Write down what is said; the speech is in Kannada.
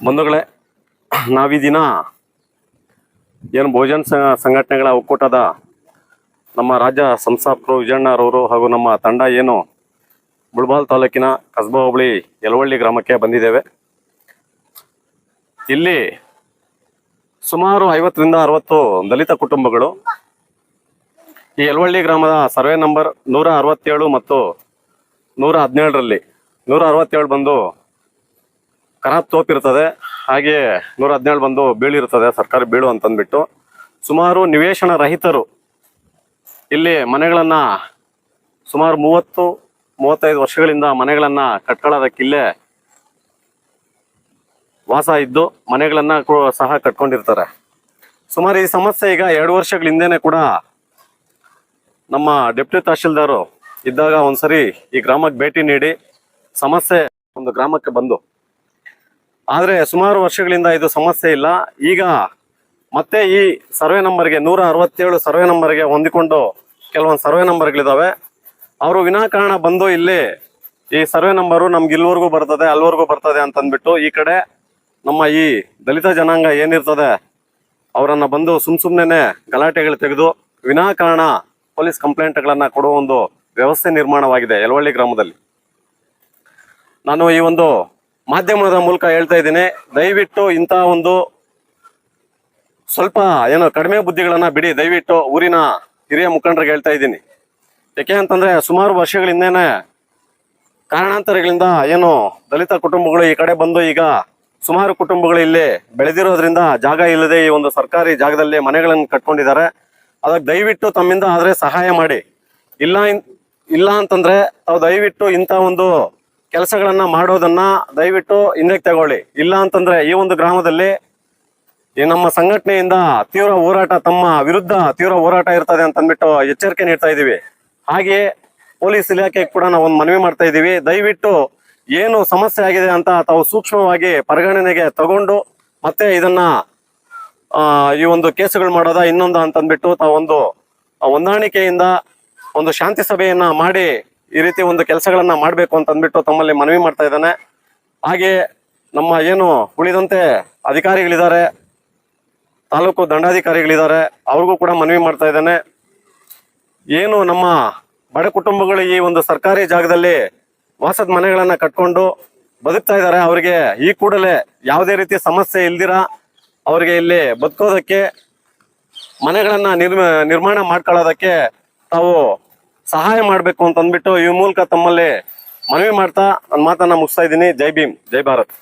ಬಂಧುಗಳೇ ನಾವೀ ದಿನ ಏನು ಭೋಜನ ಸಂಘಟನೆಗಳ ಒಕ್ಕೂಟದ ನಮ್ಮ ರಾಜ್ಯ ಸಂಸ್ಥಾಪಕರು ವಿಜಯಣ್ಣರವರು ಹಾಗೂ ನಮ್ಮ ತಂಡ ಏನು ಬುಳ್ಬಾಲ್ ತಾಲೂಕಿನ ಕಸ್ಬಾ ಹೋಬಳಿ ಯಲವಳ್ಳಿ ಗ್ರಾಮಕ್ಕೆ ಬಂದಿದ್ದೇವೆ. ಇಲ್ಲಿ ಸುಮಾರು ಐವತ್ತರಿಂದ ಅರವತ್ತು ದಲಿತ ಕುಟುಂಬಗಳು ಈ ಯಲವಳ್ಳಿ ಗ್ರಾಮದ ಸರ್ವೆ ನಂಬರ್ ನೂರ ಅರವತ್ತೇಳು ಮತ್ತು ನೂರ ಹದಿನೇಳರಲ್ಲಿ ನೂರ ಅರವತ್ತೇಳು ಬಂದು ಖರಾಬ್ ತೋಪ್ ಇರ್ತದೆ. ಹಾಗೆ ನೂರ ಹದಿನೇಳು ಬಂದು ಬೀಳು ಇರ್ತದೆ, ಸರ್ಕಾರಿ ಬೀಳು ಅಂತಂದ್ಬಿಟ್ಟು. ಸುಮಾರು ನಿವೇಶನ ರಹಿತರು ಇಲ್ಲಿ ಮನೆಗಳನ್ನ ಸುಮಾರು ಮೂವತ್ತು, ಮೂವತ್ತೈದು ವರ್ಷಗಳಿಂದ ಮನೆಗಳನ್ನ ಕಟ್ಕೊಳ್ಳೋದಕ್ಕಿಲ್ಲೇ ವಾಸ ಇದ್ದು ಮನೆಗಳನ್ನ ಸಹ ಕಟ್ಕೊಂಡಿರ್ತಾರೆ. ಸುಮಾರು ಈ ಸಮಸ್ಯೆ ಈಗ ಎರಡು ವರ್ಷಗಳ ಹಿಂದೆನೆ ಕೂಡ ನಮ್ಮ ಡೆಪ್ಟಿ ತಹಶೀಲ್ದಾರು ಇದ್ದಾಗ ಒಂದ್ಸರಿ ಈ ಗ್ರಾಮಕ್ಕೆ ಭೇಟಿ ನೀಡಿ ಸಮಸ್ಯೆ ಒಂದು ಗ್ರಾಮಕ್ಕೆ ಬಂದು ಆದ್ರೆ ಸುಮಾರು ವರ್ಷಗಳಿಂದ ಇದು ಸಮಸ್ಯೆ ಇಲ್ಲ. ಈಗ ಮತ್ತೆ ಈ ಸರ್ವೆ ನಂಬರ್ಗೆ ನೂರ ಅರವತ್ತೇಳು ಸರ್ವೆ ನಂಬರ್ಗೆ ಹೊಂದಿಕೊಂಡು ಕೆಲವೊಂದು ಸರ್ವೆ ನಂಬರ್ಗಳಿದ್ದಾವೆ ಅವರು ವಿನಾಕಾರಣ ಬಂದು ಇಲ್ಲಿ ಈ ಸರ್ವೆ ನಂಬರು ನಮ್ಗೆ ಇಲ್ಲಿವರೆಗೂ ಬರ್ತದೆ, ಅಲ್ಲಿವರೆಗೂ ಬರ್ತದೆ ಅಂತಂದ್ಬಿಟ್ಟು ಈ ಕಡೆ ನಮ್ಮ ಈ ದಲಿತ ಜನಾಂಗ ಏನಿರ್ತದೆ ಅವರನ್ನು ಬಂದು ಸುಮ್ ಸುಮ್ಮನೆ ಗಲಾಟೆಗಳು ತೆಗೆದು ವಿನಾಕಾರಣ ಪೊಲೀಸ್ ಕಂಪ್ಲೇಂಟ್ಗಳನ್ನು ಕೊಡುವ ಒಂದು ವ್ಯವಸ್ಥೆ ನಿರ್ಮಾಣವಾಗಿದೆ ಯಲವಳ್ಳಿ ಗ್ರಾಮದಲ್ಲಿ. ನಾನು ಈ ಒಂದು ಮಾಧ್ಯಮದ ಮೂಲಕ ಹೇಳ್ತಾ ಇದ್ದೀನಿ, ದಯವಿಟ್ಟು ಇಂಥ ಒಂದು ಸ್ವಲ್ಪ ಏನೋ ಕಡಿಮೆ ಬುದ್ಧಿಗಳನ್ನ ಬಿಡಿ. ದಯವಿಟ್ಟು ಊರಿನ ಹಿರಿಯ ಮುಖಂಡರಿಗೆ ಹೇಳ್ತಾ ಇದ್ದೀನಿ. ಯಾಕೆ ಅಂತಂದ್ರೆ ಸುಮಾರು ವರ್ಷಗಳಿಂದೇನೆ ಕಾರಣಾಂತರಗಳಿಂದ ಏನು ದಲಿತ ಕುಟುಂಬಗಳು ಈ ಕಡೆ ಬಂದು ಈಗ ಸುಮಾರು ಕುಟುಂಬಗಳು ಇಲ್ಲಿ ಬೆಳೆದಿರೋದ್ರಿಂದ ಜಾಗ ಇಲ್ಲದೆ ಈ ಒಂದು ಸರ್ಕಾರಿ ಜಾಗದಲ್ಲಿ ಮನೆಗಳನ್ನು ಕಟ್ಕೊಂಡಿದ್ದಾರೆ. ಅದಕ್ಕೆ ದಯವಿಟ್ಟು ತಮ್ಮಿಂದ ಆದ್ರೆ ಸಹಾಯ ಮಾಡಿ. ಇಲ್ಲ ಇಲ್ಲ ಅಂತಂದ್ರೆ ತಾವು ದಯವಿಟ್ಟು ಇಂಥ ಒಂದು ಕೆಲಸಗಳನ್ನ ಮಾಡೋದನ್ನ ದಯವಿಟ್ಟು ಹಿಂದಕ್ಕೆ ತಗೊಳ್ಳಿ. ಇಲ್ಲ ಅಂತಂದ್ರೆ ಈ ಒಂದು ಗ್ರಾಮದಲ್ಲಿ ಈ ನಮ್ಮ ಸಂಘಟನೆಯಿಂದ ತೀವ್ರ ಹೋರಾಟ, ತಮ್ಮ ವಿರುದ್ಧ ತೀವ್ರ ಹೋರಾಟ ಇರ್ತದೆ ಅಂತ ಅಂದ್ಬಿಟ್ಟು ಎಚ್ಚರಿಕೆ ನೀಡ್ತಾ ಇದೀವಿ. ಹಾಗೆ ಪೊಲೀಸ್ ಇಲಾಖೆಗೆ ಕೂಡ ನಾವು ಒಂದು ಮನವಿ ಮಾಡ್ತಾ ಇದೀವಿ. ದಯವಿಟ್ಟು ಏನು ಸಮಸ್ಯೆ ಆಗಿದೆ ಅಂತ ತಾವು ಸೂಕ್ಷ್ಮವಾಗಿ ಪರಿಗಣನೆಗೆ ತಗೊಂಡು ಮತ್ತೆ ಇದನ್ನ ಈ ಒಂದು ಕೇಸುಗಳು ಮಾಡೋದ ಇನ್ನೊಂದು ಅಂತಂದ್ಬಿಟ್ಟು ತಾವೊಂದು ಹೊಂದಾಣಿಕೆಯಿಂದ ಒಂದು ಶಾಂತಿ ಸಭೆಯನ್ನ ಮಾಡಿ ಈ ರೀತಿ ಒಂದು ಕೆಲಸಗಳನ್ನ ಮಾಡಬೇಕು ಅಂತ ಅಂದ್ಬಿಟ್ಟು ತಮ್ಮಲ್ಲಿ ಮನವಿ ಮಾಡ್ತಾ ಇದ್ದಾನೆ. ಹಾಗೆ ನಮ್ಮ ಏನು ಉಳಿದಂತೆ ಅಧಿಕಾರಿಗಳಿದ್ದಾರೆ, ತಾಲೂಕು ದಂಡಾಧಿಕಾರಿಗಳಿದ್ದಾರೆ, ಅವ್ರಿಗೂ ಕೂಡ ಮನವಿ ಮಾಡ್ತಾ ಇದ್ದಾನೆ. ಏನು ನಮ್ಮ ಬಡ ಕುಟುಂಬಗಳು ಈ ಒಂದು ಸರ್ಕಾರಿ ಜಾಗದಲ್ಲಿ ವಾಸದ ಮನೆಗಳನ್ನ ಕಟ್ಕೊಂಡು ಬದುಕ್ತಾ ಇದ್ದಾರೆ, ಅವರಿಗೆ ಈ ಕೂಡಲೇ ಯಾವುದೇ ರೀತಿ ಸಮಸ್ಯೆ ಇಲ್ದಿರ, ಅವರಿಗೆ ಇಲ್ಲಿ ಬದುಕೋದಕ್ಕೆ, ಮನೆಗಳನ್ನ ನಿರ್ಮ ನಿರ್ಮಾಣ ಮಾಡ್ಕೊಳ್ಳೋದಕ್ಕೆ ತಾವು ಸಹಾಯ ಮಾಡಬೇಕು ಅಂತ ಅಂದ್ಬಿಟ್ಟು ಈ ಮೂಲಕ ತಮ್ಮಲ್ಲಿ ಮನವಿ ಮಾಡ್ತಾ ನನ್ನ ಮಾತನ್ನ ಮುಗಿಸ್ತಾ ಇದ್ದೀನಿ. ಜೈ ಭೀಮ್. ಜೈ ಭಾರತ್.